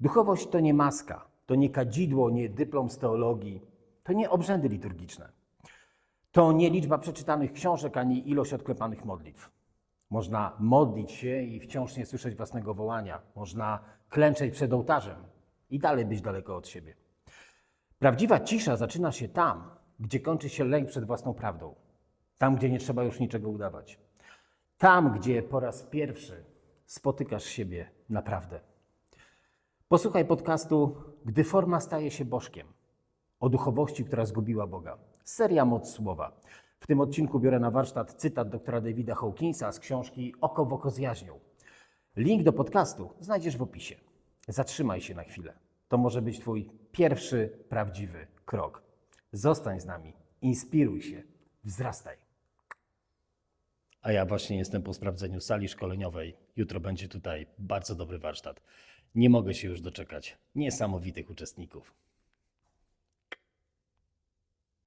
Duchowość to nie maska, to nie kadzidło, nie dyplom z teologii, to nie obrzędy liturgiczne. To nie liczba przeczytanych książek, ani ilość odklepanych modlitw. Można modlić się i wciąż nie słyszeć własnego wołania. Można klęczeć przed ołtarzem i dalej być daleko od siebie. Prawdziwa cisza zaczyna się tam, gdzie kończy się lęk przed własną prawdą. Tam, gdzie nie trzeba już niczego udawać. Tam, gdzie po raz pierwszy spotykasz siebie naprawdę. Posłuchaj podcastu Gdy forma staje się bożkiem. O duchowości, która zgubiła Boga. Seria Moc Słowa. W tym odcinku biorę na warsztat cytat doktora Davida Hawkinsa z książki Oko w oko z jaźnią. Link do podcastu znajdziesz w opisie. Zatrzymaj się na chwilę. To może być Twój pierwszy prawdziwy krok. Zostań z nami, inspiruj się, wzrastaj. A ja właśnie jestem po sprawdzeniu sali szkoleniowej. Jutro będzie tutaj bardzo dobry warsztat. Nie mogę się już doczekać niesamowitych uczestników.